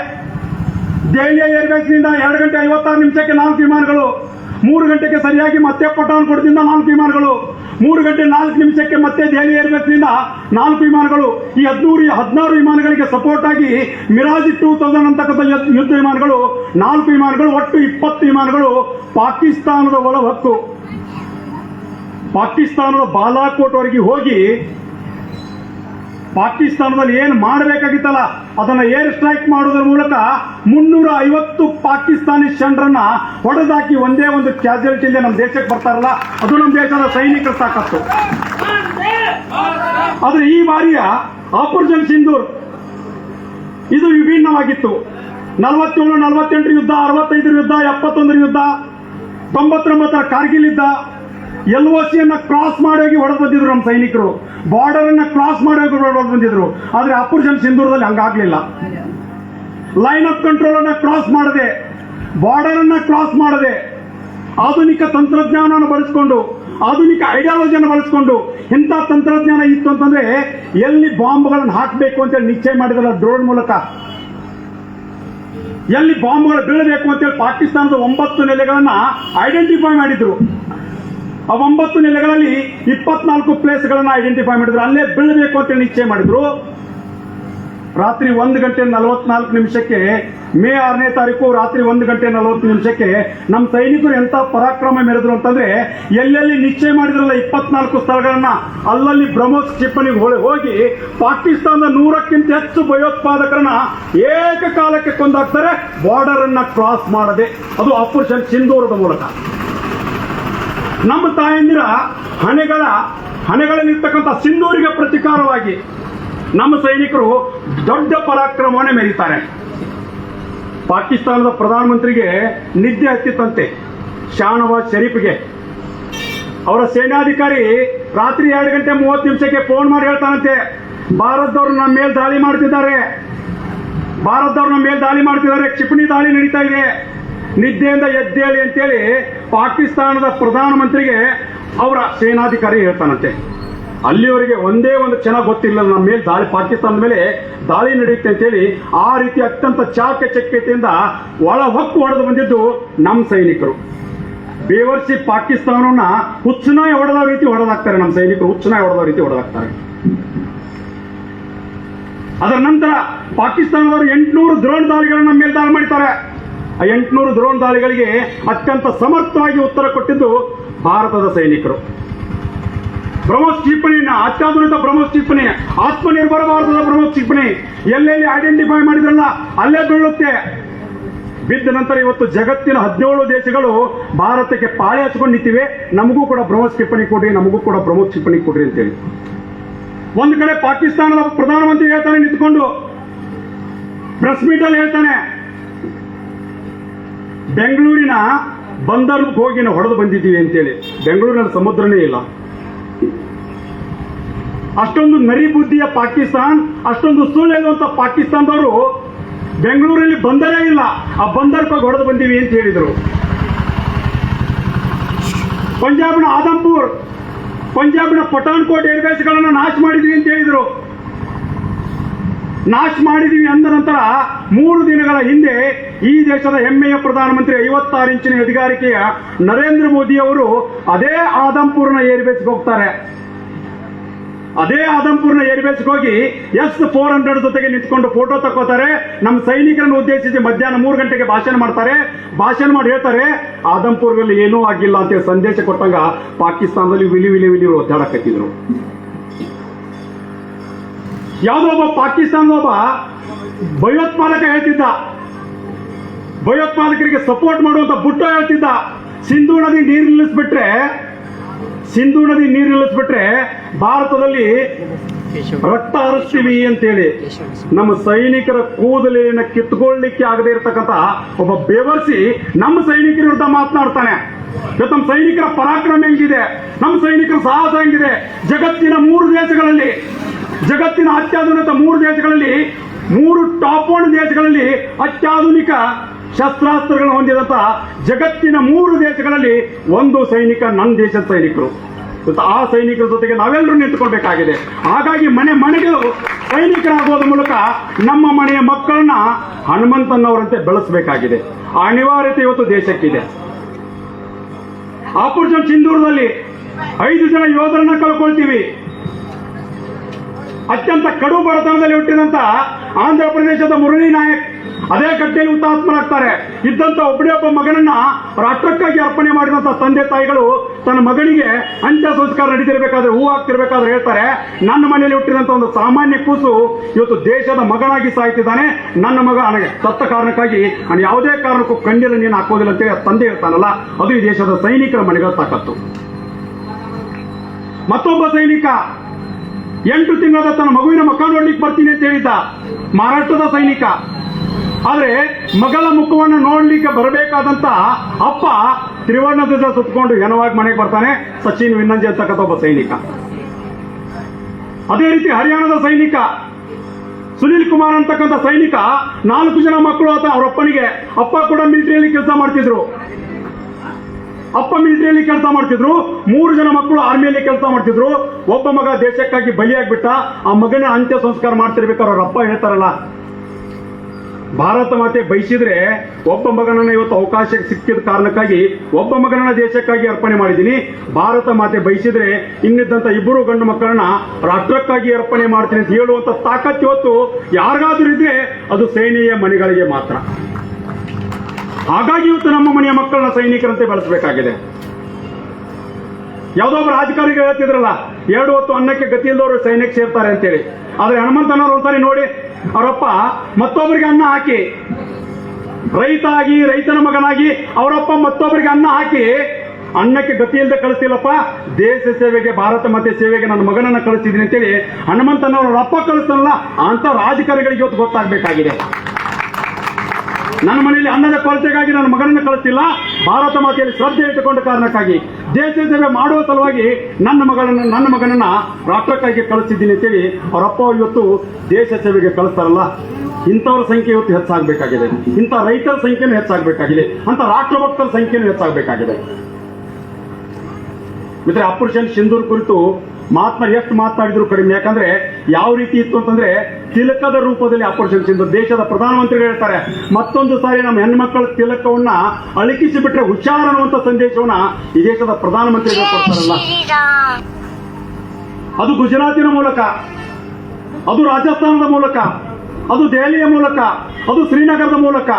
ದೆಹಲಿಯ ಏರ್ಬೇಸ್ನಿಂದ ಎರಡು ಗಂಟೆ ಐವತ್ತಾರು ನಿಮಿಷಕ್ಕೆ ನಾಲ್ಕು ವಿಮಾನಗಳು, ಮೂರು ಗಂಟೆಗೆ ಸರಿಯಾಗಿ ಮತ್ತೆ ಪಠಾಣ್ಕೋಟ್ನಿಂದ ನಾಲ್ಕು ವಿಮಾನಗಳು, ಮೂರು ಗಂಟೆ ನಾಲ್ಕು ನಿಮಿಷಕ್ಕೆ ಮತ್ತೆ ದೆಹಲಿ ಏರ್ಬೇಸ್ನಿಂದ ನಾಲ್ಕು ವಿಮಾನಗಳು, ಈ ಹದಿನೂರು ಹದಿನಾರು ವಿಮಾನಗಳಿಗೆ ಸಪೋರ್ಟ್ ಆಗಿ ಮಿರಾಜ್ ಟೂ ತೌಸಂಡ್ ಅಂತಕ್ಕಂಥ ಯುದ್ಧ- ಯುದ್ಧ ವಿಮಾನಗಳು, ನಾಲ್ಕು ವಿಮಾನಗಳು, ಒಟ್ಟು ಇಪ್ಪತ್ತು ವಿಮಾನಗಳು ಪಾಕಿಸ್ತಾನದ ಒಳ ಹೊತ್ತು ಪಾಕಿಸ್ತಾನದ ಬಾಲಾಕೋಟ್ವರೆಗೆ ಹೋಗಿ ಪಾಕಿಸ್ತಾನದಲ್ಲಿ ಏನು ಮಾಡಬೇಕಾಗಿತ್ತಲ್ಲ, ಅದನ್ನ ಏರ್ ಸ್ಟ್ರೈಕ್ ಮಾಡೋದ್ರ ಮೂಲಕ ಮುನ್ನೂರ ಐವತ್ತು ಪಾಕಿಸ್ತಾನಿ ಶಂಡ್ರನ್ನ ಹೊಡೆದಾಕಿ ಒಂದೇ ಒಂದು ಕ್ಯಾಜುಯಾಲಿಟಿಯಲ್ಲಿ ನಮ್ಮ ದೇಶಕ್ಕೆ ಬರ್ತಾರಲ್ಲ, ಅದು ನಮ್ಮ ದೇಶದ ಸೈನಿಕರ ಸಾಕತ್ತು ಆದರೆ ಈ ಬಾರಿಯ ಆಪರೇಷನ್ ಸಿಂಧೂರ್ ಇದು ವಿಭಿನ್ನವಾಗಿತ್ತು. ನಲವತ್ತೇಳು, ನಲವತ್ತೆಂಟರ ಯುದ್ಧ, ಅರವತ್ತೈದರ ಯುದ್ಧ, ಎಪ್ಪತ್ತೊಂದರ ಯುದ್ಧ, ತೊಂಬತ್ತೊಂಬತ್ತರ ಕಾರ್ಗಿಲ್ ಯುದ್ಧ ಎಲ್ ಒ ಸಿಯನ್ನ ಕ್ರಾಸ್ ಹೋಗಿ ಹೊಡೆದು ಬಂದಿದ್ರು ನಮ್ಮ ಸೈನಿಕರು. ಬಾರ್ಡರ್ ಅನ್ನ ಕ್ರಾಸ್ ಮಾಡಿ ಹೋಗಿ ಹೊಡೆದು ಬಂದಿದ್ರು. ಆದ್ರೆ ಆಪರೇಷನ್ ಸಿಂಧೂರದಲ್ಲಿ ಹಂಗಾಗ್ಲಿಲ್ಲ. ಲೈನ್ ಆಫ್ ಕಂಟ್ರೋಲ್ ಅನ್ನ ಕ್ರಾಸ್ ಮಾಡದೆ. ಬಾರ್ಡರ್ ಅನ್ನ ಕ್ರಾಸ್ ಮಾಡದೆ. ಆಧುನಿಕ ತಂತ್ರಜ್ಞಾನವನ್ನು ಬಳಸಿಕೊಂಡು, ಆಧುನಿಕ ಐಡಿಯಾಲಜಿಯನ್ನು ಬಳಸಿಕೊಂಡು ಇಂಥ ತಂತ್ರಜ್ಞಾನ ಇತ್ತು ಅಂತಂದ್ರೆ ಎಲ್ಲಿ ಬಾಂಬ್ಗಳನ್ನು ಹಾಕಬೇಕು ಅಂತೇಳಿ ನಿಶ್ಚಯ ಮಾಡಿದಲ್ಲ ಡ್ರೋನ್ ಮೂಲಕ. ಎಲ್ಲಿ ಬಾಂಬ್ಗಳು ಬೀಳಬೇಕು ಅಂತೇಳಿ ಪಾಕಿಸ್ತಾನದ ಒಂಬತ್ತು ನೆಲೆಗಳನ್ನ ಐಡೆಂಟಿಫೈ ಮಾಡಿದ್ರು. ಆ ಒಂಬತ್ತು ನೆಲೆಗಳಲ್ಲಿ ಇಪ್ಪತ್ನಾಲ್ಕು ಪ್ಲೇಸ್ಗಳನ್ನ ಐಡೆಂಟಿಫೈ ಮಾಡಿದ್ರು. ಅಲ್ಲೇ ಬೀಳಬೇಕು ಅಂತೇಳಿ ನಿಶ್ಚಯ ಮಾಡಿದ್ರು. ರಾತ್ರಿ ಒಂದು ಗಂಟೆ ನಲವತ್ನಾಲ್ಕು ನಿಮಿಷಕ್ಕೆ, ಮೇ ಆರನೇ ತಾರೀಕು ರಾತ್ರಿ ಒಂದು ಗಂಟೆ ನಲವತ್ತು ನಿಮಿಷಕ್ಕೆ ನಮ್ಮ ಸೈನಿಕರು ಎಂತ ಪರಾಕ್ರಮ ಮೆರೆದ್ರು ಅಂತಂದ್ರೆ, ಎಲ್ಲೆಲ್ಲಿ ನಿಶ್ಚಯ ಮಾಡಿದ್ರಲ್ಲ ಇಪ್ಪತ್ನಾಲ್ಕು ಸ್ಥಳಗಳನ್ನ, ಅಲ್ಲಲ್ಲಿ ಬ್ರಹ್ಮೋಸ್ ಕ್ಷಿಪಣಿಗೆ ಹೊಳೆ ಹೋಗಿ ಪಾಕಿಸ್ತಾನದ ನೂರಕ್ಕಿಂತ ಹೆಚ್ಚು ಭಯೋತ್ಪಾದಕರನ್ನ ಏಕಕಾಲಕ್ಕೆ ಕೊಂದಾಕ್ತಾರೆ ಬಾರ್ಡರ್ ಅನ್ನ ಕ್ರಾಸ್ ಮಾಡದೆ. ಅದು ಆಪರೇಷನ್ ಸಿಂಧೂರದ ಮೂಲಕ. ನಮ್ಮ ತಾಯಂದಿರ ಹಣೆಗಳ, ಹಣೆಗಳಲ್ಲಿರ್ತಕ್ಕಂಥ ಸಿಂಧೂರಿಗೆ ಪ್ರತಿಕಾರವಾಗಿ ನಮ್ಮ ಸೈನಿಕರು ದೊಡ್ಡ ಪರಾಕ್ರಮವನ್ನೇ ಮೆರೀತಾರೆ. ಪಾಕಿಸ್ತಾನದ ಪ್ರಧಾನಮಂತ್ರಿಗೆ ನಿದ್ದೆ ಹತ್ತಿತ್ತಂತೆ ಶಾನವಾಜ್ ಶರೀಫ್ಗೆ. ಅವರ ಸೇನಾಧಿಕಾರಿ ರಾತ್ರಿ ಎರಡು ಗಂಟೆ ಮೂವತ್ತು ನಿಮಿಷಕ್ಕೆ ಫೋನ್ ಮಾಡಿ ಹೇಳ್ತಾನಂತೆ, ಭಾರತದವರು ನಮ್ಮ ಮೇಲೆ ದಾಳಿ ಮಾಡ್ತಿದ್ದಾರೆ. ಭಾರತದವರು ನಮ್ಮ ಮೇಲೆ ದಾಳಿ ಮಾಡ್ತಿದ್ದಾರೆ, ಕ್ಷಿಪಣಿ ದಾಳಿ ನಡೀತಾ ಇದೆ. ನಿದ್ದೆಯಿಂದ ಎದ್ದೇಳಿ ಅಂತೇಳಿ ಪಾಕಿಸ್ತಾನದ ಪ್ರಧಾನಮಂತ್ರಿಗೆ ಅವರ ಸೇನಾಧಿಕಾರಿ ಹೇಳ್ತಾನಂತೆ. ಅಲ್ಲಿವರೆಗೆ ಒಂದೇ ಒಂದು ಕ್ಷಣ ಗೊತ್ತಿಲ್ಲ, ನಮ್ಮ ಮೇಲೆ ದಾಳಿ, ಪಾಕಿಸ್ತಾನದ ಮೇಲೆ ದಾಳಿ ನಡೆಯುತ್ತೆ ಅಂತೇಳಿ ಆ ರೀತಿ ಅತ್ಯಂತ ಚಾಕಚಕ್ಯತೆಯಿಂದ ಒಳ ಹೊಕ್ಕು ಹೊಡೆದು ಬಂದಿದ್ದು ನಮ್ಮ ಸೈನಿಕರು. ಬೇವರ್ಸಿ ಪಾಕಿಸ್ತಾನವನ್ನ ಹುಚ್ಚನಾಯಿ ಹೊಡೆದ ರೀತಿ ಹೊಡೆದಾಕ್ತಾರೆ ನಮ್ಮ ಸೈನಿಕರು, ಹುಚ್ಚನಾಯಿ ಹೊಡೆದ ರೀತಿ ಹೊಡೆದಾಕ್ತಾರೆ. ಅದರ ನಂತರ ಪಾಕಿಸ್ತಾನದವರು ಎಂಟುನೂರು ದ್ರೋಣ ದಾಳಿಗಳನ್ನು ಮೇಲೆ ದಾಳಿ ಮಾಡಿದ್ದಾರೆ. ಆ ಎಂಟುನೂರು ಡ್ರೋನ್ ದಾಳಿಗಳಿಗೆ ಅತ್ಯಂತ ಸಮರ್ಥವಾಗಿ ಉತ್ತರ ಕೊಟ್ಟಿದ್ದು ಭಾರತದ ಸೈನಿಕರು. ಬ್ರಹ್ಮೋಸ್ ಕ್ಷಿಪಣಿಯನ್ನ ಅತ್ಯಾಧುನಿಕ ಬ್ರಹ್ಮೋಸ್ ಕ್ಷಿಪಣಿ, ಆತ್ಮನಿರ್ಭರ ಭಾರತದ ಬ್ರಹ್ಮೋಸ್ ಕ್ಷಿಪಣಿ, ಎಲ್ಲೆಲ್ಲಿ ಐಡೆಂಟಿಫೈ ಮಾಡಿದ್ರಲ್ಲ, ಅಲ್ಲೇ ಬೀಳುತ್ತೆ. ಬಿದ್ದ ನಂತರ ಇವತ್ತು ಜಗತ್ತಿನ ಹದಿನೇಳು ದೇಶಗಳು ಭಾರತಕ್ಕೆ ಪಾಳೆ ಹಚ್ಕೊಂಡು ನಿಂತಿವೆ. ನಮಗೂ ಕೂಡ ಬ್ರಹ್ಮೋಸ್ ಕ್ಷಿಪಣಿ ಕೊಡ್ರಿ, ನಮಗೂ ಕೂಡ ಬ್ರಹ್ಮೋಸ್ ಕ್ಷಿಪಣಿ ಕೊಡ್ರಿ ಅಂತೇಳಿ. ಒಂದು ಕಡೆ ಪಾಕಿಸ್ತಾನದ ಪ್ರಧಾನಮಂತ್ರಿ ಹೇಳ್ತಾನೆ ನಿಂತ್ಕೊಂಡು. ಪ್ರೆಸ್ ಮೀಟ್ ಅಲ್ಲಿ ಹೇಳ್ತಾನೆ. ಬೆಂಗಳೂರಿನ ಬಂದರ್ ಹೋಗಿ ನಾವು ಹೊಡೆದು ಬಂದಿದ್ದೀವಿ ಅಂತೇಳಿ. ಬೆಂಗಳೂರಿನಲ್ಲಿ ಸಮುದ್ರನೇ ಇಲ್ಲ. ಅಷ್ಟೊಂದು ನರಿ ಬುದ್ಧಿಯ ಪಾಕಿಸ್ತಾನ್, ಅಷ್ಟೊಂದು ಸುಳ್ಳು ಪಾಕಿಸ್ತಾನದವರು ಬೆಂಗಳೂರಲ್ಲಿ ಬಂದರೇ ಇಲ್ಲ. ಆ ಬಂದರ್ ಹೋಗಿ ಹೊಡೆದು ಬಂದೀವಿ ಅಂತ ಹೇಳಿದರು. ಪಂಜಾಬ್ನ ಆದಂಪುರ್ ಪಂಜಾಬ್ನ ಪಠಾಣ್ಕೋಟ್ ಏರ್ಬೇಸ್ಗಳನ್ನು ನಾಶ ಮಾಡಿದ್ವಿ ಅಂತ ಹೇಳಿದರು. ನಾಶ ಮಾಡಿದೀವಿ ಅಂದ ನಂತರ ಮೂರು ದಿನಗಳ ಹಿಂದೆ ಈ ದೇಶದ ಹೆಮ್ಮೆಯ ಪ್ರಧಾನಮಂತ್ರಿ ಐವತ್ತಾರು ಇಂಚಿನ ಅಧಿಕಾರಿಕೆಯ ನರೇಂದ್ರ ಮೋದಿ ಅವರು ಅದೇ ಆದಂಪುರ್ನ ಏರ್ಬೇಸ್ಗೆ ಹೋಗ್ತಾರೆ. ಅದೇ ಆದಂಪುರ್ನ ಏರ್ಬೇಸ್ಗೆ ಹೋಗಿ ಎಸ್ ಫೋರ್ ಹಂಡ್ರೆಡ್ ಜೊತೆಗೆ ನಿಂತ್ಕೊಂಡು ಫೋಟೋ ತಕ್ಕೋತಾರೆ. ನಮ್ಮ ಸೈನಿಕರನ್ನು ಉದ್ದೇಶಿಸಿ ಮಧ್ಯಾಹ್ನ ಮೂರು ಗಂಟೆಗೆ ಭಾಷಣ ಮಾಡ್ತಾರೆ. ಭಾಷಣ ಮಾಡಿ ಹೇಳ್ತಾರೆ ಆದಂಪುರ್ನಲ್ಲಿ ಏನೂ ಆಗಿಲ್ಲ ಅಂತ ಸಂದೇಶ ಕೊಟ್ಟಂಗ ಪಾಕಿಸ್ತಾನದಲ್ಲಿ ವಿಲಿ ವಿಲಿ ವಿಲಿ ಒದ್ದಾಡಕತ್ತಿದ್ರು. ಯಾವುದೋ ಒಬ್ಬ ಪಾಕಿಸ್ತಾನದ ಒಬ್ಬ ಭಯೋತ್ಪಾದಕ ಹೇಳ್ತಿದ್ದ. ಭಯೋತ್ಪಾದಕರಿಗೆ ಸಪೋರ್ಟ್ ಮಾಡುವಂತ ಬುಟ್ಟ ಹೇಳ್ತಿದ್ದ. ಸಿಂಧೂ ನದಿ ನೀರು ನಿಲ್ಲಿಸ್ಬಿಟ್ರೆ, ಸಿಂಧೂ ನದಿ ನೀರು ನಿಲ್ಲಿಸ್ಬಿಟ್ರೆ ಭಾರತದಲ್ಲಿ ರಕ್ತ ಹರಿಸ್ತೀವಿ ಅಂತೇಳಿ. ನಮ್ಮ ಸೈನಿಕರ ಕೂದಲಿನ ಕಿತ್ಕೊಳ್ಳಿಕ್ಕೆ ಆಗದೆ ಇರತಕ್ಕಂತ ಒಬ್ಬ ಬೇವರ್ಸಿ ನಮ್ಮ ಸೈನಿಕರ ವಿರುದ್ಧ ಮಾತನಾಡ್ತಾನೆ. ನಮ್ಮ ಸೈನಿಕರ ಪರಾಕ್ರಮ ಹೆಂಗಿದೆ? ನಮ್ಮ ಸೈನಿಕರ ಸಾಹಸ ಹೆಂಗಿದೆ? ಜಗತ್ತಿನ ಮೂರು ದೇಶಗಳಲ್ಲಿ ಜಗತ್ತಿನ ಅತ್ಯಾಧುನಿಕ ಮೂರು ದೇಶಗಳಲ್ಲಿ ಮೂರು ಟಾಪ್ ಒನ್ ದೇಶಗಳಲ್ಲಿ ಅತ್ಯಾಧುನಿಕ ಶಸ್ತ್ರಾಸ್ತ್ರಗಳನ್ನು ಹೊಂದಿದಂತಹ ಜಗತ್ತಿನ ಮೂರು ದೇಶಗಳಲ್ಲಿ ಒಂದು ಸೈನಿಕ ನನ್ನ ದೇಶದ ಸೈನಿಕರು. ಆ ಸೈನಿಕರ ಜೊತೆಗೆ ನಾವೆಲ್ಲರೂ ನಿಂತುಕೊಳ್ಬೇಕಾಗಿದೆ. ಹಾಗಾಗಿ ಮನೆ ಮನೆಗೆ ಸೈನಿಕರಾಗೋದ ಮೂಲಕ ನಮ್ಮ ಮನೆಯ ಮಕ್ಕಳನ್ನ ಹನುಮಂತನವರಂತೆ ಬೆಳೆಸಬೇಕಾಗಿದೆ. ಆ ಅನಿವಾರ್ಯತೆ ಇವತ್ತು ದೇಶಕ್ಕಿದೆ. ಆಪರೇಷನ್ ಸಿಂಧೂರದಲ್ಲಿ ಐದು ಜನ ಯೋಧರನ್ನ ಕಳ್ಕೊಳ್ತೀವಿ. ಅತ್ಯಂತ ಕಡು ಬಡತನದಲ್ಲಿ ಹುಟ್ಟಿದಂತ ಆಂಧ್ರ ಪ್ರದೇಶದ ಮುರಳಿ ನಾಯಕ್. ಅದೇ ಕಟ್ಟೆಯಲ್ಲಿ ಹುತಾತ್ಮರಾಗ್ತಾರೆ. ಇದ್ದಂತ ಒಬ್ಬನೇ ಒಬ್ಬ ಮಗನನ್ನ ರಾಷ್ಟ್ರಕ್ಕಾಗಿ ಅರ್ಪಣೆ ಮಾಡಿದಂತ ತಂದೆ ತಾಯಿಗಳು ತನ್ನ ಮಗನಿಗೆ ಅಂತ್ಯ ಸಂಸ್ಕಾರ ನಡೀತಿರ್ಬೇಕಾದ್ರೆ ಹೂ ಹಾಕ್ತಿರ್ಬೇಕಾದ್ರೆ ಹೇಳ್ತಾರೆ, ನನ್ನ ಮನೆಯಲ್ಲಿ ಹುಟ್ಟಿದಂತ ಒಂದು ಸಾಮಾನ್ಯ ಕೂಸು ಇವತ್ತು ದೇಶದ ಮಗನಾಗಿ ಸಾಯ್ತಿದ್ದಾನೆ. ನನ್ನ ಮಗ ನನಗೆ ಸತ್ತ ಕಾರಣಕ್ಕಾಗಿ ನಾನು ಯಾವುದೇ ಕಾರಣಕ್ಕೂ ಕಣ್ಣೀರು ನೀನು ಹಾಕೋದಿಲ್ಲ ಅಂತೇಳಿ ತಂದೆ ಹೇಳ್ತಾನಲ್ಲ, ಅದು ಈ ದೇಶದ ಸೈನಿಕರ ಮನೆಗಳ ತಾಕತ್ತು. ಮತ್ತೊಬ್ಬ ಸೈನಿಕ, ಎಂಟು ತಿಂಗಳ ತನ್ನ ಮಗುವಿನ ಮಕ್ಕಳು ನೋಡ್ಲಿಕ್ಕೆ ಬರ್ತೀನಿ ಅಂತ ಹೇಳಿದ್ದ ಮಹಾರಾಷ್ಟ್ರದ ಸೈನಿಕ. ಆದ್ರೆ ಮಗಳ ಮುಖವನ್ನು ನೋಡ್ಲಿಕ್ಕೆ ಬರಬೇಕಾದಂತ ಅಪ್ಪ ತ್ರಿವರ್ಣದಿಂದ ಸುತ್ತಕೊಂಡು ಹೆಣವಾಗಿ ಮನೆಗೆ ಬರ್ತಾನೆ. ಸಚಿನ್ ವಿನ್ನಂಜಿ ಅಂತಕ್ಕಂಥ ಒಬ್ಬ ಸೈನಿಕ. ಅದೇ ರೀತಿ ಹರಿಯಾಣದ ಸೈನಿಕ, ಸುನೀಲ್ ಕುಮಾರ್ ಅಂತಕ್ಕಂಥ ಸೈನಿಕ, ನಾಲ್ಕು ಜನ ಮಕ್ಕಳು ಆತ ಅವರಪ್ಪನಿಗೆ, ಅಪ್ಪ ಕೂಡ ಮಿಲಿಟರಿಯಲ್ಲಿ ಕೆಲಸ ಮಾಡ್ತಿದ್ರು. ಅಪ್ಪ ಮಿಲಿಟರಿಯಲ್ಲಿ ಕೆಲಸ ಮಾಡ್ತಿದ್ರು. ಮೂರು ಜನ ಮಕ್ಕಳು ಆರ್ಮಿಯಲ್ಲಿ ಕೆಲಸ ಮಾಡ್ತಿದ್ರು. ಒಬ್ಬ ಮಗ ದೇಶಕ್ಕಾಗಿ ಬಲಿಯಾಗ್ಬಿಟ್ಟ. ಆ ಮಗನ ಅಂತ್ಯ ಸಂಸ್ಕಾರ ಮಾಡ್ತಿರ್ಬೇಕಾದ್ರೆ ಅವ್ರ ಅಪ್ಪ ಹೇಳ್ತಾರಲ್ಲ ಭಾರತ ಮಾತೆ ಬಯಸಿದ್ರೆ ಒಬ್ಬ ಮಗನನ್ನ ಇವತ್ತು ಅವಕಾಶ ಸಿಕ್ಕಿದ ಕಾರಣಕ್ಕಾಗಿ, ಒಬ್ಬ ಮಗನನ್ನ ದೇಶಕ್ಕಾಗಿ ಅರ್ಪಣೆ ಮಾಡಿದ್ದೀನಿ. ಭಾರತ ಮಾತೆ ಬಯಸಿದ್ರೆ ಇನ್ನಿದ್ದಂತ ಇಬ್ಬರು ಗಂಡು ಮಕ್ಕಳನ್ನ ರಾಷ್ಟ್ರಕ್ಕಾಗಿ ಅರ್ಪಣೆ ಮಾಡ್ತೀನಿ ಅಂತ ಹೇಳುವಂತ ತಾಕತ್ ಇವತ್ತು ಯಾರಿಗಾದ್ರೂ ಇದ್ರೆ ಅದು ಸೇನೆಯ ಮನೆಗಳಿಗೆ ಮಾತ್ರ. ಹಾಗಾಗಿ ಇವತ್ತು ನಮ್ಮ ಮನೆಯ ಮಕ್ಕಳನ್ನ ಸೈನಿಕರಂತೆ ಬೆಳೆಸಬೇಕಾಗಿದೆ. ಯಾವುದೋ ಒಬ್ಬ ರಾಜಕಾರಣಿಗಳು ಹೇಳ್ತಿದ್ರಲ್ಲ, ಎರಡು ಹೊತ್ತು ಅನ್ನಕ್ಕೆ ಗತಿ ಇಲ್ಲದವರು ಸೈನ್ಯಕ್ಕೆ ಸೇರ್ತಾರೆ ಅಂತೇಳಿ. ಆದ್ರೆ ಹನುಮಂತನವರು ಒಂದ್ಸರಿ ನೋಡಿ ಅವರಪ್ಪ ಮತ್ತೊಬ್ಬರಿಗೆ ಅನ್ನ ಹಾಕಿ. ರೈತ ಆಗಿ ರೈತನ ಮಗನಾಗಿ ಅವರಪ್ಪ ಮತ್ತೊಬ್ಬರಿಗೆ ಅನ್ನ ಹಾಕಿ. ಅನ್ನಕ್ಕೆ ಗತಿಯಿಂದ ಕಳಿಸಿಲ್ಲಪ್ಪ ದೇಶ ಸೇವೆಗೆ, ಭಾರತ ಮಾತೆ ಸೇವೆಗೆ ನನ್ನ ಮಗನನ್ನ ಕಳಿಸಿದ್ದೀನಿ ಅಂತೇಳಿ ಹನುಮಂತನವ್ರ ಅಪ್ಪ ಕಳಿಸ್ತಾನಲ್ಲ, ಅಂತ ರಾಜಕಾರಣಿಗಳಿಗೆ ಇವತ್ತು ಗೊತ್ತಾಗಬೇಕಾಗಿದೆ. ನನ್ನ ಮನೆಯಲ್ಲಿ ಅನ್ನದ ಕೊರತೆಗಾಗಿ ನನ್ನ ಮಗನನ್ನು ಕಳಿಸಿಲ್ಲ ಭಾರತ ಮಾತೆಯಲ್ಲಿ ಶ್ರದ್ಧೆ ಇಟ್ಟುಕೊಂಡ ಕಾರಣಕ್ಕಾಗಿ, ದೇಶ ಸೇವೆ ಮಾಡುವ ಸಲುವಾಗಿ ನನ್ನ ಮಗನನ್ನು ನನ್ನ ಮಗನನ್ನ ರಾಷ್ಟ್ರಕ್ಕಾಗಿ ಕಳಿಸಿದ್ದೀನಿ ಅಂತೇಳಿ ಅವರಪ್ಪ ಇವತ್ತು ದೇಶ ಸೇವೆಗೆ ಕಳಿಸ್ತಾರಲ್ಲ. ಇಂಥವ್ರ ಸಂಖ್ಯೆ ಇವತ್ತು ಹೆಚ್ಚಾಗಬೇಕಾಗಿದೆ. ಇಂಥ ರೈತರ ಸಂಖ್ಯೆನೂ ಹೆಚ್ಚಾಗಬೇಕಾಗಿದೆ. ಅಂತ ರಾಷ್ಟ್ರಭಕ್ತರ ಸಂಖ್ಯೆನೂ ಹೆಚ್ಚಾಗಬೇಕಾಗಿದೆ. ಮಿತ್ರ ಆಪರೇಷನ್ ಸಿಂಧೂರ್ ಕುರಿತು ಮಾತನಾಡಿ ಎಷ್ಟು ಮಾತನಾಡಿದ್ರು ಕಡಿಮೆ ಯಾಕಂದ್ರೆ ಯಾವ ರೀತಿ ಇತ್ತು ಅಂತಂದ್ರೆ ತಿಲಕದ ರೂಪದಲ್ಲಿ ಆಪರೇಷನ್ ಸಿಂಧು ದೇಶದ ಪ್ರಧಾನಮಂತ್ರಿಗಳು ಹೇಳ್ತಾರೆ ಮತ್ತೊಂದು ಸಾರಿ ನಮ್ಮ ಹೆಣ್ಮಕ್ಕಳ ತಿಲಕವನ್ನ ಅಳಕಿಸಿ ಬಿಟ್ರೆ ಹುಷಾರ ಅನ್ನುವಂತ ಸಂದೇಶವನ್ನ ಈ ದೇಶದ ಪ್ರಧಾನಮಂತ್ರಿಗಳು ಕೊಡ್ತಾರಲ್ಲ. ಅದು ಗುಜರಾತಿನ ಮೂಲಕ ಅದು ರಾಜಸ್ಥಾನದ ಮೂಲಕ ಅದು ದೆಹಲಿಯ ಮೂಲಕ ಅದು ಶ್ರೀನಗರದ ಮೂಲಕ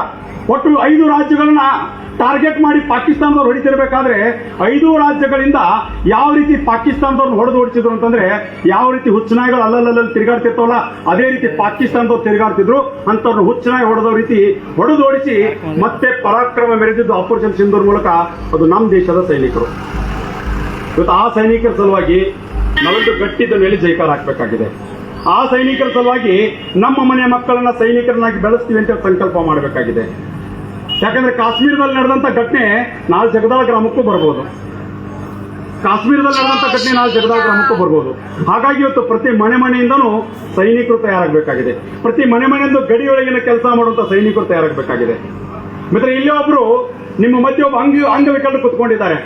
ಒಟ್ಟು ಐದು ರಾಜ್ಯಗಳನ್ನ ಟಾರ್ಗೆಟ್ ಮಾಡಿ ಪಾಕಿಸ್ತಾನದವ್ರು ಹೊಡಿತಿರ್ಬೇಕಾದ್ರೆ ಐದು ರಾಜ್ಯಗಳಿಂದ ಯಾವ ರೀತಿ ಪಾಕಿಸ್ತಾನದವ್ರನ್ನ ಹೊಡೆದು ಹೊಡಿಸಿದ್ರು ಅಂತಂದ್ರೆ ಯಾವ ರೀತಿ ಹುಚ್ಚನಾಯಿಗಳು ಅಲ್ಲಲ್ಲಲ್ಲಿ ತಿರುಗಾಡ್ತಿರ್ತವಲ್ಲ, ಅದೇ ರೀತಿ ಪಾಕಿಸ್ತಾನದವ್ರು ತಿರುಗಾಡ್ತಿದ್ರು ಅಂತವ್ರನ್ನ ಹುಚ್ಚನಾಯಿ ಹೊಡೆದೋ ರೀತಿ ಹೊಡೆದು ಹೊಡಿಸಿ ಮತ್ತೆ ಪರಾಕ್ರಮ ಮೆರೆದಿದ್ದು ಆಪರೇಷನ್ ಸಿಂಧೂರ್ ಮೂಲಕ ಅದು ನಮ್ಮ ದೇಶದ ಸೈನಿಕರು. ಇವತ್ತು ಆ ಸೈನಿಕರ ಸಲುವಾಗಿ ನಾವೊಂದು ಗಟ್ಟಿದ ಮೇಲೆ ಜೈಕಾರ ಹಾಕಬೇಕಾಗಿದೆ. ಆ ಸೈನಿಕರ ಸಲುವಾಗಿ ನಮ್ಮ ಮನೆಯ ಮಕ್ಕಳನ್ನ ಸೈನಿಕರನ್ನಾಗಿ ಬೆಳೆಸ್ತೀವಿ ಅಂತ ಸಂಕಲ್ಪ ಮಾಡಬೇಕಾಗಿದೆ. ಯಾಕಂದ್ರೆ ಕಾಶ್ಮೀರದಲ್ಲಿ ನಡೆದಂತ ಘಟನೆ ನಾಳೆ ಜಗದಾಳ ಗ್ರಾಮಕ್ಕೂ ಬರ್ಬೋದು. ಕಾಶ್ಮೀರದಲ್ಲಿ ನಡೆದಂತ ಘಟನೆ ನಾಳೆ ಜಗದಾಳ ಗ್ರಾಮಕ್ಕೂ ಬರ್ಬೋದು. ಹಾಗಾಗಿ ಇವತ್ತು ಪ್ರತಿ ಮನೆ ಮನೆಯಿಂದನೂ ಸೈನಿಕರು ತಯಾರಾಗಬೇಕಾಗಿದೆ. ಪ್ರತಿ ಮನೆ ಮನೆಯಿಂದ ಗಡಿಯೊಳಗಿನ ಕೆಲಸ ಮಾಡುವಂತ ಸೈನಿಕರು ತಯಾರಾಗಬೇಕಾಗಿದೆ. ಮಿತ್ರ ಇಲ್ಲಿ ಒಬ್ರು ನಿಮ್ಮ ಮಧ್ಯೆ ಒಬ್ಬ ಅಂಗ ಅಂಗವಿಕಲರು ಕುತ್ಕೊಂಡಿದ್ದಾರೆ.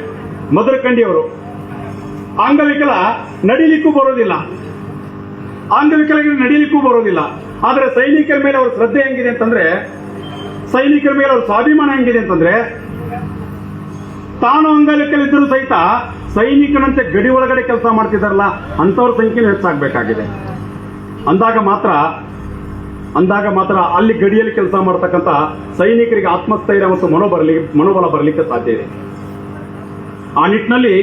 ಮಧುರಕಂಡಿಯವರು ಅಂಗವಿಕಲ ನಡಿಲಿಕ್ಕೂ ಬರೋದಿಲ್ಲ. ಅಂಗವಿಕಲರಿಗೆ ನಡಿಲಿಕ್ಕೂ ಬರೋದಿಲ್ಲ. ಆದರೆ ಸೈನಿಕರ ಮೇಲೆ ಅವ್ರ ಶ್ರದ್ಧೆ ಹೆಂಗಿದೆ ಅಂತಂದ್ರೆ ಸೈನಿಕರ ಮೇಲೆ ಅವ್ರ ಸ್ವಾಭಿಮಾನ ಹೆಂಗಿದೆ ಅಂತಂದ್ರೆ, ತಾನು ಅಂಗವಿಕಲಿದ್ದರೂ ಸಹಿತ ಸೈನಿಕನಂತೆ ಗಡಿ ಒಳಗಡೆ ಕೆಲಸ ಮಾಡ್ತಿದ್ದಾರಲ್ಲ ಅಂತವ್ರ ಸಂಖ್ಯೆ ಹೆಚ್ಚಾಗಬೇಕಾಗಿದೆ. ಅಂದಾಗ ಮಾತ್ರ ಅಂದಾಗ ಮಾತ್ರ ಅಲ್ಲಿ ಗಡಿಯಲ್ಲಿ ಕೆಲಸ ಮಾಡ್ತಕ್ಕಂಥ ಸೈನಿಕರಿಗೆ ಆತ್ಮಸ್ಥೈರ್ಯ ಮತ್ತು ಮನೋಬರಲಿ ಮನೋಬಲ ಬರಲಿಕ್ಕೆ ಸಾಧ್ಯ ಇದೆ. ಆ ನಿಟ್ಟಿನಲ್ಲಿ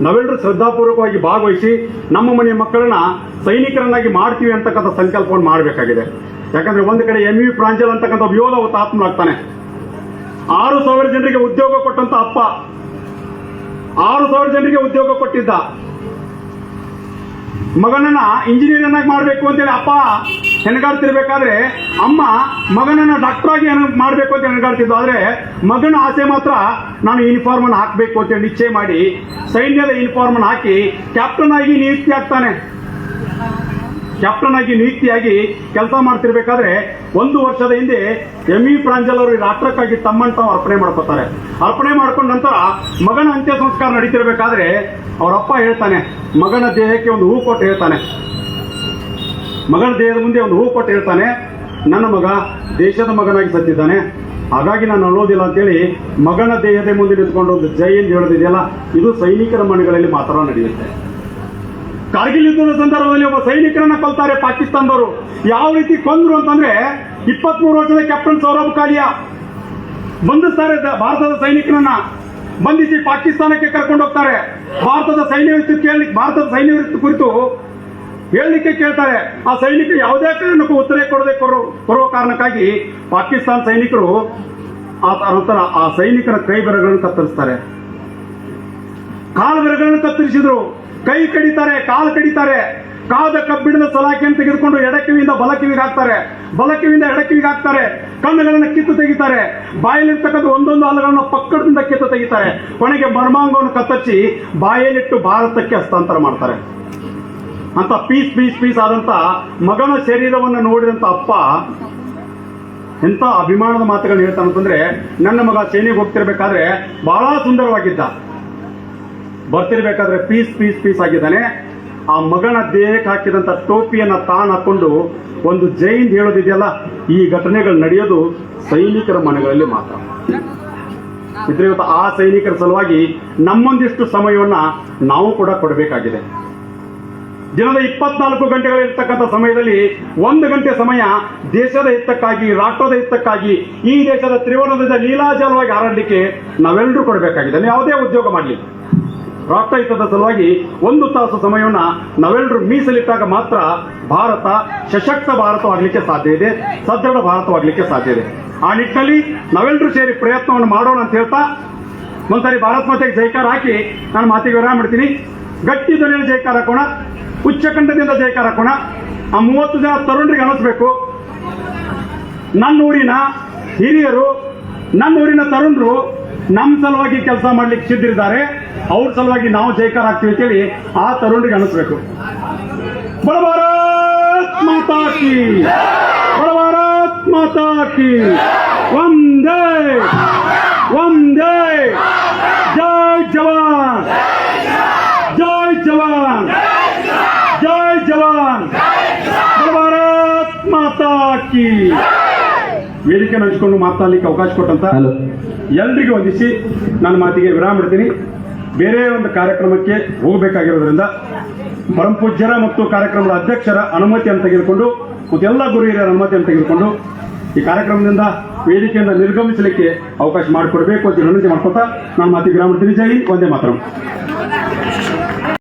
ನಾವೆಲ್ಲರೂ ಶ್ರದ್ಧಾಪೂರ್ವಕವಾಗಿ ಭಾಗವಹಿಸಿ ನಮ್ಮ ಮನೆಯ ಮಕ್ಕಳನ್ನ ಸೈನಿಕರನ್ನಾಗಿ ಮಾಡ್ತೀವಿ ಅಂತಕ್ಕಂಥ ಸಂಕಲ್ಪವನ್ನು ಮಾಡಬೇಕಾಗಿದೆ. ಯಾಕಂದ್ರೆ ಒಂದು ಕಡೆ ಎಂ ವಿ ಪ್ರಾಂಜಲ್ ಅಂತಕ್ಕಂಥ ವಿಯೋಧ ಯೋಧ ಅವತ್ತು ಆತ್ಮನಾಗ್ತಾನೆ ಆರು ಸಾವಿರ ಜನರಿಗೆ ಉದ್ಯೋಗ ಕೊಟ್ಟಂತ ಅಪ್ಪ, ಆರು ಸಾವಿರ ಜನರಿಗೆ ಉದ್ಯೋಗ ಕೊಟ್ಟಿದ್ದ. ಮಗನನ್ನ ಇಂಜಿನಿಯರ್ ಆಗಿ ಮಾಡಬೇಕು ಅಂತೇಳಿ ಅಪ್ಪ ಹೆಣಗಾಡ್ತಿರ್ಬೇಕಾದ್ರೆ ಅಮ್ಮ ಮಗನನ್ನ ಡಾಕ್ಟರ್ ಆಗಿ ಮಾಡಬೇಕು ಅಂತ ಹೆಣಗಾಡ್ತಿದ್ದು ಆದ್ರೆ ಮಗನ ಆಸೆ ಮಾತ್ರ ನಾನು ಯೂನಿಫಾರ್ಮ್ ಅನ್ನು ಹಾಕಬೇಕು ಅಂತೇಳಿ ನಿಶ್ಚಯ ಮಾಡಿ, ಸೈನ್ಯದ ಯೂನಿಫಾರ್ಮ್ ಅನ್ನು ಹಾಕಿ ಕ್ಯಾಪ್ಟನ್ ಆಗಿ ನಿಯುಕ್ತಿ ಆಗ್ತಾನೆ. ಕ್ಯಾಪ್ಟನ್ ಆಗಿ ನಿಯುಕ್ತಿಯಾಗಿ ಕೆಲಸ ಮಾಡ್ತಿರ್ಬೇಕಾದ್ರೆ ಒಂದು ವರ್ಷದ ಹಿಂದೆ ಎಂ ಇ ಪ್ರಾಂಜಲ್ ಅವರು ರಾಷ್ಟ್ರಕ್ಕಾಗಿ ತಮ್ಮನ್ನು ತಾವು ಅರ್ಪಣೆ ಮಾಡ್ಕೋತಾರೆ. ಅರ್ಪಣೆ ಮಾಡ್ಕೊಂಡ ನಂತರ ಮಗನ ಅಂತ್ಯ ಸಂಸ್ಕಾರ ನಡೀತಿರ್ಬೇಕಾದ್ರೆ ಅವರಪ್ಪ ಹೇಳ್ತಾನೆ, ಮಗನ ದೇಹಕ್ಕೆ ಒಂದು ಹೂ ಕೊಟ್ಟು ಹೇಳ್ತಾನೆ. ಮಗನ ದೇಹದ ಮುಂದೆ ಒಂದು ಹೂ ಕೊಟ್ಟು ಹೇಳ್ತಾನೆ, ನನ್ನ ಮಗ ದೇಶದ ಮಗನಾಗಿ ಸತ್ತಿದ್ದಾನೆ ಹಾಗಾಗಿ ನಾನು ಅಳೋದಿಲ್ಲ ಅಂತೇಳಿ ಮಗನ ದೇಹದ ಮುಂದೆ ನಿಂತ್ಕೊಂಡು ಒಂದು ಜೈ ಎಂದು ಹೇಳೋದಿದೆಯಲ್ಲ, ಇದು ಸೈನಿಕರ ಮನೆಗಳಲ್ಲಿ ಮಾತ್ರ ನಡೆಯುತ್ತೆ. ಕಾರ್ಗಿಲ್ ಯುದ್ಧದ ಸಂದರ್ಭದಲ್ಲಿ ಒಬ್ಬ ಸೈನಿಕರನ್ನ ಕೊಲ್ತಾರೆ ಪಾಕಿಸ್ತಾನದವರು. ಯಾವ ರೀತಿ ಕೊಂದ್ರು ಅಂತಂದ್ರೆ ಇಪ್ಪತ್ಮೂರು ವರ್ಷದ ಕ್ಯಾಪ್ಟನ್ ಸೌರಭ್ ಕಾಲಿಯಾ ಬಂಧಿಸ್ತಾರೆ ಭಾರತದ ಸೈನಿಕರನ್ನ. ಬಂಧಿಸಿ ಪಾಕಿಸ್ತಾನಕ್ಕೆ ಕರ್ಕೊಂಡು ಹೋಗ್ತಾರೆ. ಭಾರತದ ಸೈನ್ಯ ಕೇಳಲಿಕ್ಕೆ ಕೇಳಿ ಭಾರತದ ಸೈನ್ಯ ಕುರಿತು ಹೇಳಲಿಕ್ಕೆ ಕೇಳ್ತಾರೆ. ಆ ಸೈನಿಕ ಯಾವುದೇ ಕಾರಣಕ್ಕೂ ಉತ್ತರ ಕೊಡದೆ ಕೊಡುವ ಕಾರಣಕ್ಕಾಗಿ ಪಾಕಿಸ್ತಾನ ಸೈನಿಕರು ಆ ಆ ಸೈನಿಕರ ಕೈ ಬೆರಗಳನ್ನು ಕತ್ತರಿಸ್ತಾರೆ. ಕಾಲು ಬೆರಗಳನ್ನು ಕತ್ತರಿಸಿದ್ರು. ಕೈ ಕಡಿತಾರೆ, ಕಾಲು ಕಡಿತಾರೆ. ಕಾದ ಕಬ್ಬಿಣದ ಸಲಾಕೆಯನ್ನು ತೆಗೆದುಕೊಂಡು ಎಡಕಿವಿಯಿಂದ ಬಲಕಿವಿಗೆ ಹಾಕ್ತಾರೆ. ಬಲಕಿವಿಯಿಂದ ಎಡಕಿವಿಗೆ ಹಾಕ್ತಾರೆ. ಕಣ್ಣುಗಳನ್ನು ಕಿತ್ತು ತೆಗಿತಾರೆ. ಬಾಯಲ್ಲಿರ್ತಕ್ಕಂಥ ಒಂದೊಂದು ಹಲ್ಲಗಳನ್ನು ಪಕ್ಕದಿಂದ ಕಿತ್ತು ತೆಗಿತಾರೆ. ಕೊನೆಗೆ ಮರ್ಮಾಂಗವನ್ನು ಕತ್ತರಿಸಿ ಬಾಯಲ್ಲಿಟ್ಟು ಭಾರತಕ್ಕೆ ಹಸ್ತಾಂತರ ಮಾಡ್ತಾರೆ. ಅಂತ ಪೀಸ್ ಪೀಸ್ ಪೀಸ್ ಆದಂತ ಮಗನ ಶರೀರವನ್ನು ನೋಡಿದಂತ ಅಪ್ಪ ಎಂಥ ಅಭಿಮಾನದ ಮಾತುಗಳನ್ನ ಹೇಳ್ತಾನಂತಂದ್ರೆ, ನನ್ನ ಮಗ ಸೇನೆಗೆ ಹೋಗ್ತಿರ್ಬೇಕಾದ್ರೆ ಬಹಳ ಸುಂದರವಾಗಿದ್ದ. ಬರ್ತಿರ್ಬೇಕಾದ್ರೆ ಪೀಸ್ ಪೀಸ್ ಪೀಸ್ ಆಗಿದ್ದಾನೆ ಆ ಮಗನ ದೇಹಕ್ಕೆ ಹಾಕಿದಂತ ಟೋಪಿಯನ್ನ ತಾನು ಹಾಕೊಂಡು ಒಂದು ಜೈನ್ ಹೇಳೋದಿದೆಯಲ್ಲ, ಈ ಘಟನೆಗಳು ನಡೆಯೋದು ಸೈನಿಕರ ಮನೆಗಳಲ್ಲಿ ಮಾತ್ರ. ಇದ್ರೆ ಇವತ್ತು ಆ ಸೈನಿಕರ ಸಲುವಾಗಿ ನಮ್ಮೊಂದಿಷ್ಟು ಸಮಯವನ್ನ ನಾವು ಕೂಡ ಕೊಡಬೇಕಾಗಿದೆ. ದಿನದ ಇಪ್ಪತ್ನಾಲ್ಕು ಗಂಟೆಗಳಿರ್ತಕ್ಕಂಥ ಸಮಯದಲ್ಲಿ ಒಂದು ಗಂಟೆ ಸಮಯ ದೇಶದ ಹಿತಕ್ಕಾಗಿ, ರಾಷ್ಟ್ರದ ಹಿತಕ್ಕಾಗಿ, ಈ ದೇಶದ ತ್ರಿವರ್ಣದಿಂದ ಲೀಲಾಜಲವಾಗಿ ಹಾರಾಡಲಿಕ್ಕೆ ನಾವೆಲ್ಲರೂ ಕೊಡಬೇಕಾಗಿದೆ. ಯಾವುದೇ ಉದ್ಯೋಗ ಮಾಡಲಿ. ರಾಷ್ಟ್ರ ಹಿತದ ಸಲುವಾಗಿ ಒಂದು ತಾಸು ಸಮಯವನ್ನು ನಾವೆಲ್ಲರೂ ಮೀಸಲಿಟ್ಟಾಗ ಮಾತ್ರ ಭಾರತ ಸಶಕ್ತ ಭಾರತವಾಗಲಿಕ್ಕೆ ಸಾಧ್ಯ ಇದೆ, ಸದೃಢ ಭಾರತವಾಗಲಿಕ್ಕೆ ಸಾಧ್ಯ ಇದೆ. ಆ ನಿಟ್ಟಿನಲ್ಲಿ ನಾವೆಲ್ಲರೂ ಸೇರಿ ಪ್ರಯತ್ನವನ್ನು ಮಾಡೋಣ ಅಂತ ಹೇಳ್ತಾ ಒಂದ್ಸರಿ ಭಾರತ್ ಮಾತೆಗೆ ಜೈಕಾರ ಹಾಕಿ ನಾನು ಮಾತಿಗೆ ವಿರಾಮ ಮಾಡ್ತೀನಿ. ಗಟ್ಟಿ ಧ್ವನಿಯಲ್ಲಿ ಜೈಕಾರ ಹಾಕೋಣ ಉಚ್ಚಕಂಠದಿಂದ ಜೈಕಾರ ಹಾಕೋಣ. ಆ ಮೂವತ್ತು ಜನ ತರುಣರಿಗೆ ಅನಿಸ್ಬೇಕು. ನನ್ನ ಊರಿನ ಹಿರಿಯರು ನನ್ನ ಊರಿನ ತರುಣರು ನಮ್ಮ ಸಲುವಾಗಿ ಕೆಲಸ ಮಾಡ್ಲಿಕ್ಕೆ ಸಿದ್ಧರಿದ್ದಾರೆ. ಅವ್ರ ಸಲುವಾಗಿ ನಾವು ಜೈಕಾರ ಹಾಕ್ತೀವಿ ಅಂತೇಳಿ ಆ ತರುಣಿಗೆ ಅನಿಸ್ಬೇಕು. ಬಡ ಭಾರತ್ ಮಾತಾ ಒಂದೇ ಒಂದೇ ಜೈ ಜವಾನ್ ಜೈ ಜವಾನ್ ಜೈ ಜವಾನ್ ಬಡ ಭಾರತ್ ಮಾತಾ ಕಿ ವೇದಿಕೆ ಹಂಚಿಕೊಂಡು ಮಾತನಾಡಲಿಕ್ಕೆ ಅವಕಾಶ ಕೊಟ್ಟಂತ ಎಲ್ರಿಗೂ ವಂದಿಸಿ ನನ್ನ ಮಾತಿಗೆ ವಿರಾಮ ಮಾಡ್ತೀನಿ. ಬೇರೆ ಒಂದು ಕಾರ್ಯಕ್ರಮಕ್ಕೆ ಹೋಗಬೇಕಾಗಿರೋದ್ರಿಂದ ಪರಮಪೂಜ್ಯರ ಮತ್ತು ಕಾರ್ಯಕ್ರಮದ ಅಧ್ಯಕ್ಷರ ಅನುಮತಿಯನ್ನು ತೆಗೆದುಕೊಂಡು ಮತ್ತು ಎಲ್ಲ ಗುರು ಹಿರಿಯರ ಅನುಮತಿಯನ್ನು ತೆಗೆದುಕೊಂಡು ಈ ಕಾರ್ಯಕ್ರಮದಿಂದ ವೇದಿಕೆಯಿಂದ ನಿರ್ಗಮಿಸಲಿಕ್ಕೆ ಅವಕಾಶ ಮಾಡಿಕೊಡಬೇಕು ಅಂತ ವಿನಂತಿ ಮಾಡ್ಕೊತಾ ನಾನು ಮಾತಿಗೆ ವಿರಾಮ ಮಾಡ್ತೀನಿ. ಜೈ ಒಂದೇ ಮಾತ್ರ.